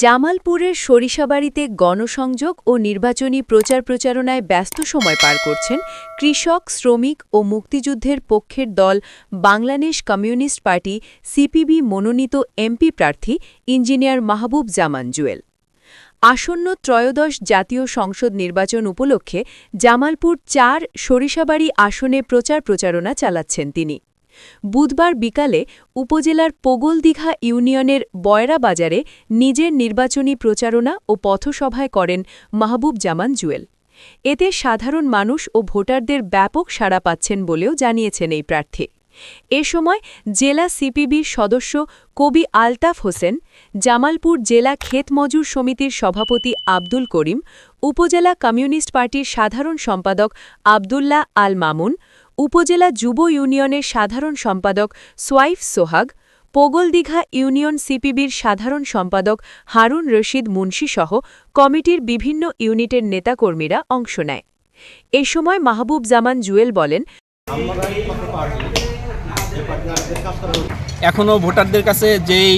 জামালপুরের সরিষাবাড়িতে গণসংযোগ ও নির্বাচনী প্রচার প্রচারণায় ব্যস্ত সময় পার করছেন কৃষক, শ্রমিক ও মুক্তিযুদ্ধের পক্ষের দল বাংলাদেশ কমিউনিস্ট পার্টি সিপিবি মনোনীত এমপি প্রার্থী ইঞ্জিনিয়ার মাহবুব জামান জুয়েল। আসন্ন ত্রয়োদশ জাতীয় সংসদ নির্বাচন উপলক্ষে জামালপুর চার সরিষাবাড়ি আসনে প্রচার প্রচারণা চালাচ্ছেন তিনি। বুধবার বিকালে উপজেলার পোগলদিঘা ইউনিয়নের বয়রা বাজারে নিজের নির্বাচনী প্রচারণা ও পথসভায় করেন মাহবুব জামান জুয়েল। এতে সাধারণ মানুষ ও ভোটারদের ব্যাপক সাড়া পাচ্ছেন বলেও জানিয়েছেন এই প্রার্থী। এ সময় জেলা সিপিবির সদস্য কবি আলতাফ হোসেন, জামালপুর জেলা ক্ষেত মজুর সমিতির সভাপতি আব্দুল করিম, উপজেলা কমিউনিস্ট পার্টির সাধারণ সম্পাদক আবদুল্লাহ আল মামুন উপজেলা যুব ইউনিয়নের সাধারণ সম্পাদক সোয়াইফ সোহাগ, পোগলদিঘা ইউনিয়ন সিপিবির সাধারণ সম্পাদক হারুন রশিদ মুন্সিসহ কমিটির বিভিন্ন ইউনিটের নেতাকর্মীরা অংশ নেয়। এ সময় মাহবুব জামান জুয়েল বলেন এখনও ভোটারদের কাছে যেই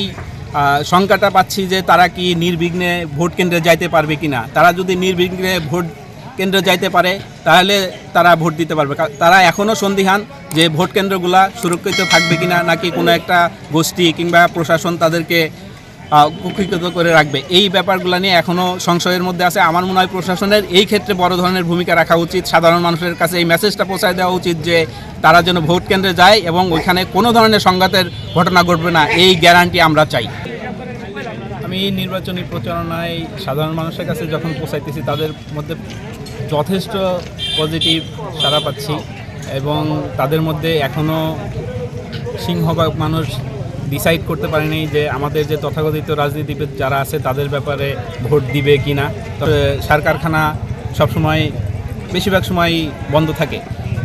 শঙ্কাটা পাচ্ছি যে তারা কি নির্বিঘ্নে ভোট কেন্দ্রে যাইতে পারবে কিনা, তারা যদি নির্বিঘ্নে ভোট কেন্দ্রে যাইতে পারে তাহলে তারা ভোট দিতে পারবে। তারা এখনও সন্দিহান যে ভোট কেন্দ্রগুলা সুরক্ষিত থাকবে কিনা নাকি কোনো একটা গোষ্ঠী কিংবা প্রশাসন তাদেরকে আহ, কুক্ষিগত করে রাখবে এই ব্যাপারগুলো নিয়ে এখনও সংশয়ের মধ্যে আছে। আমার মনে হয় প্রশাসনের এই ক্ষেত্রে বড় ধরনের ভূমিকা রাখা উচিত। সাধারণ মানুষের কাছে এই মেসেজটা পৌঁছায় দেওয়া উচিত যে তারা যেন ভোট কেন্দ্রে যায় এবং ওইখানে কোনো ধরনের সংঘাতের ঘটনা ঘটবে না এই গ্যারান্টি আমরা চাই। আমি নির্বাচনী প্রচারণায় সাধারণ মানুষের কাছে যখন পৌঁছাইতেছি, তাদের মধ্যে যথেষ্ট পজিটিভ সাড়া পাচ্ছি এবং তাদের মধ্যে এখনও সিংহভাগ মানুষ ডিসাইড করতে পারেনি যে আমাদের যে তথাকথিত রাজনীতিবিদ যারা আছে, তাদের ব্যাপারে ভোট দিবে কি না তবে সার কারখানা সবসময়, বেশিরভাগ সময় বন্ধ থাকে।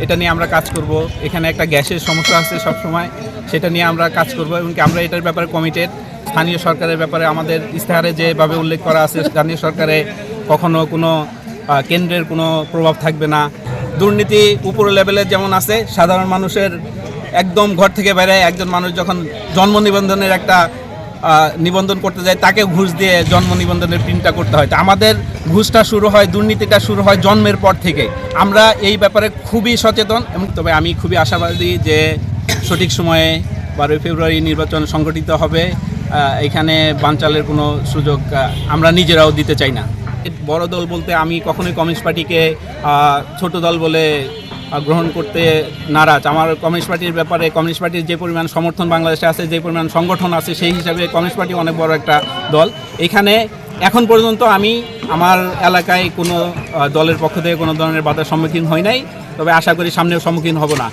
এটা নিয়ে আমরা কাজ করব। এখানে একটা গ্যাসের সমস্যা আছে সবসময়। সেটা নিয়ে আমরা কাজ করব এবং আমরা এটার ব্যাপারে কমিটেড স্থানীয় সরকারের ব্যাপারে আমাদের ইস্তেহারে যেভাবে উল্লেখ করা আছে, স্থানীয় সরকারে কখনো কোনো কেন্দ্রের কোনো প্রভাব থাকবে না। দুর্নীতি উপর লেভেলের যেমন আছে, সাধারণ মানুষের একদম ঘর থেকে বেড়ে একজন মানুষ যখন জন্ম নিবন্ধনের একটা নিবন্ধন করতে যায়, তাকে ঘুষ দিয়ে জন্ম নিবন্ধনের প্রিন্টটা করতে হয়। আমাদের ঘুষটা শুরু হয়, দুর্নীতিটা শুরু হয় জন্মের পর থেকে। আমরা এই ব্যাপারে খুবই সচেতন এবং তবে আমি খুবই আশাবাদী যে সঠিক সময়ে বারোই ফেব্রুয়ারি নির্বাচন সংগঠিত হবে। এখানে বানচালের কোনো সুযোগ আমরা নিজেরাও দিতে চাই না। বড় দল বলতে আমি কখনোই কমিউনিস্ট পার্টিকে ছোট দল বলে গ্রহণ করতে নারাজ। আমার কমিউনিস্ট পার্টির ব্যাপারে, কমিউনিস্ট পার্টির যে পরিমাণ সমর্থন বাংলাদেশে আছে, যে পরিমাণ সংগঠন আছে, সেই হিসাবে কমিউনিস্ট পার্টি অনেক বড় একটা দল। এখানে এখন পর্যন্ত আমি আমার এলাকায় কোনো দলের পক্ষ থেকে কোনো ধরনের বাধার সম্মুখীন হই নাই। তবে আশা করি সামনেও সম্মুখীন হব না।